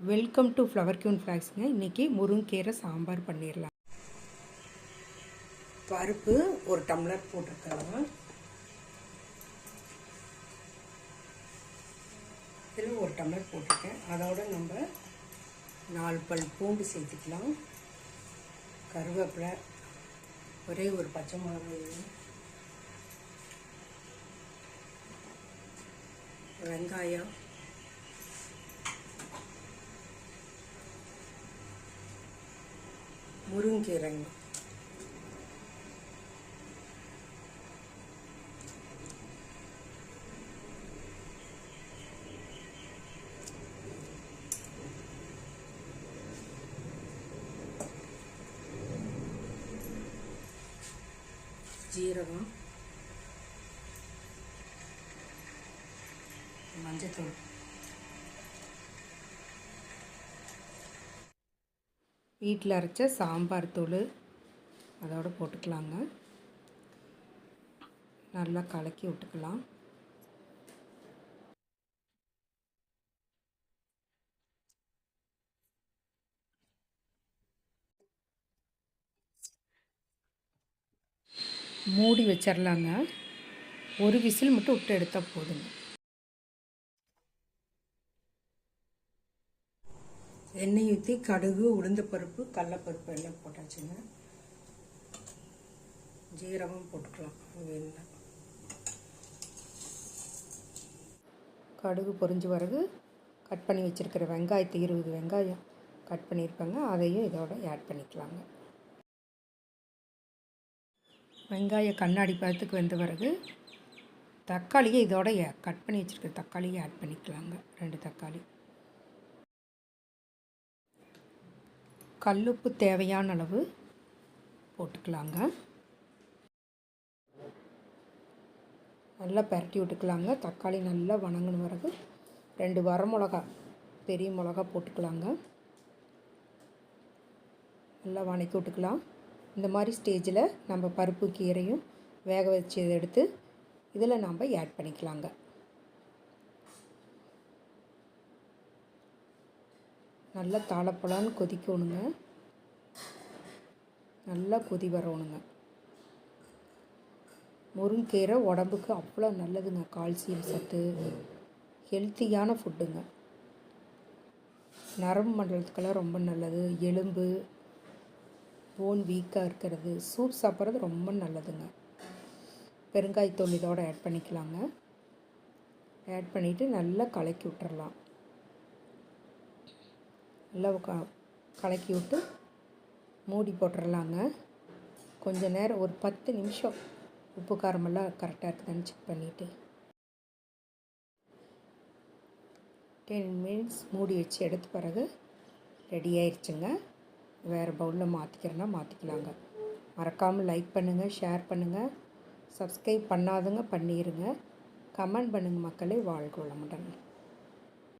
Welcome to flower queen ஃப்ளாக்ஸுங்க இன்றைக்கி முருங்கீரை சாம்பார் பண்ணிடலாம் பருப்பு ஒரு டம்ளர் போட்டிருக்கலாம். இதில் ஒரு டம்ளர் போட்டிருக்கேன். அதோட நம்ம நாலு பல் பூண்டு சேர்த்துக்கலாம். கருவேப்பிலை ஒரே ஒரு பச்சை மிளகாய் வெங்காயம் முருங்கீரைங்க. ஜீரகம். மஞ்சத்தூள். வீட்டில் அரைச்ச சாம்பார் தூள் அதோடு போட்டுக்கலாங்க. நல்லா கலக்கி விட்டுக்கலாம். மூடி வச்சிடலாங்க ஒரு விசில் மட்டும் விட்டு எடுத்தால் போதுங்க. எண்ணெய் ஊற்றி கடுகு உளுந்தப்பருப்பு கடலப்பருப்பு எல்லாம் போட்டாச்சுங்க. ஜீரகம் போட்டுக்கலாம். வேணும்னா கடுகு பொறிஞ்சு பிறகு கட் பண்ணி வச்சுருக்கிற வெங்காயத்தை இருபது வெங்காயம் கட் பண்ணியிருப்பாங்க. அதையும் இதோட ஆட் பண்ணிக்கலாங்க. வெங்காயம் கண்ணாடி பழத்துக்கு வந்த பிறகு தக்காளியை இதோட கட் பண்ணி வச்சுருக்கிற தக்காளியை ஆட் பண்ணிக்கலாங்க. ரெண்டு தக்காளி. கல்லுப்பு தேவையான அளவு போட்டுக்கலாங்க. நல்லா பரட்டி விட்டுக்கலாங்க. தக்காளி நல்லா வணங்கின பிறகு ரெண்டு வரமிளகா பெரிய மிளகா போட்டுக்கலாங்க. நல்லா வணக்கி விட்டுக்கலாம். இந்த மாதிரி ஸ்டேஜில் நம்ம பருப்பு கீரையும் வேக வச்சு எடுத்து இதில் நாம் ஆட் பண்ணிக்கலாங்க. நல்லா தாளப்பழான்னு கொதிக்கணுங்க. நல்லா கொதி வரணுங்க. முருங்கீரை உடம்புக்கு அவ்வளோ நல்லதுங்க. கால்சியம் சத்து ஹெல்த்தியான ஃபுட்டுங்க. நரம்பு மண்டலத்துக்கெல்லாம் ரொம்ப நல்லது. எலும்பு போன் வீக்காக இருக்கிறது சூப் சாப்பிட்றது ரொம்ப நல்லதுங்க. பெருங்காயத்தூள் இதோடு ஆட் பண்ணிக்கலாங்க. ஆட் பண்ணிவிட்டு நல்லா கலக்கி விட்டுறலாம். நல்லா க கலக்கி விட்டு மூடி போட்டுடலாங்க கொஞ்சம் நேரம் ஒரு பத்து நிமிஷம் உப்பு காரமெல்லாம் கரெக்டாக இருக்குதுன்னு செக் பண்ணிவிட்டு டென் மினிட்ஸ் மூடி வச்சு எடுத்த பிறகு ரெடி ஆயிடுச்சுங்க வேறு பவுலில் மாற்றிக்கிறேன்னா மாற்றிக்கலாங்க மறக்காமல் லைக் பண்ணுங்கள் ஷேர் பண்ணுங்கள் சப்ஸ்கிரைப் பண்ணாதுங்க பண்ணிடுங்க கமெண்ட் பண்ணுங்கள் மக்களே. வாழ்க்கை வளமுடன்.